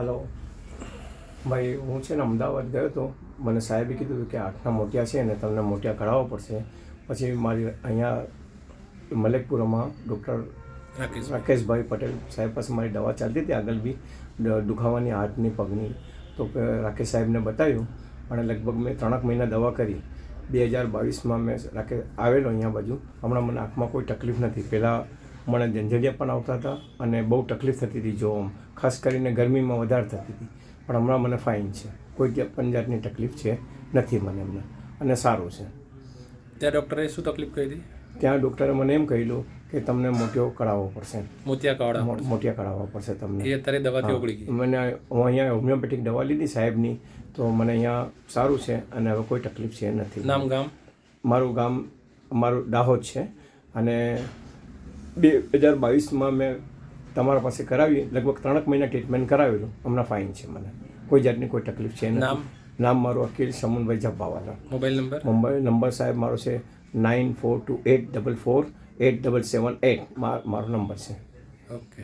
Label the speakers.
Speaker 1: Hello. ભાઈ હું છે ને અમદાવાદ ગયો હતો. મને સાહેબે કીધું હતું કે આઠના મોટિયા છે ને તમને મોટિયા કઢાવવા પડશે. પછી મારી અહીંયા મલેકપુરામાં ડૉક્ટર
Speaker 2: રાકેશ
Speaker 1: રાકેશભાઈ પટેલ સાહેબ પાસે મારી દવા ચાલતી હતી આગળ બી દુખાવાની હાથની પગની. તો રાકેશ સાહેબને બતાવ્યું અને લગભગ મેં ત્રણેક મહિના દવા કરી. બે હજાર બાવીસમાં મેં રાકેશ આવેલો અહીંયા બાજુ. હમણાં મને આંખમાં કોઈ તકલીફ નથી. પહેલાં મને ઝંઝરિયા પણ આવતા હતા અને બહુ તકલીફ થતી હતી જોવામાં. ખાસ કરીને ગરમીમાં વધારે થતી હતી. પણ હમણાં મને ફાઇન છે. કોઈ પણ જાતની તકલીફ છે. નથી મને એમને અને સારું છે.
Speaker 2: ત્યાં ડૉક્ટરે શું તકલીફ કહી હતી?
Speaker 1: ત્યાં ડૉક્ટરે મને એમ કહેલું કે તમને મોતિયો કઢાવવો પડશે.
Speaker 2: મોતિયા કાવડા
Speaker 1: મો- મોતિયા કઢાવવા પડશે તમને.
Speaker 2: એ અત્યારે દવાથી ઓગળી ગઈ.
Speaker 1: મને હું અહીંયા હોમિયોપેથિક દવા લીધી સાહેબની તો મને અહીંયા સારું છે અને હવે કોઈ તકલીફ છે નથી.
Speaker 2: નામ ગામ?
Speaker 1: મારું ગામ મારું દાહોદ છે. અને બે હજાર બાવીસમાં મેં તમારા પાસે કરાવી. લગભગ ત્રણેક મહિના ટ્રીટમેન્ટ કરાવેલું. હમણાં ફાઇન છે મને. કોઈ જાતની કોઈ તકલીફ છે
Speaker 2: નામ?
Speaker 1: નામ મારું Akil Samanbhai Jabbawala
Speaker 2: mobile number?
Speaker 1: Mobile number સાહેબ મારો છે nine four two eight double four eight double seven eight મારો નંબર છે.
Speaker 2: ઓકે.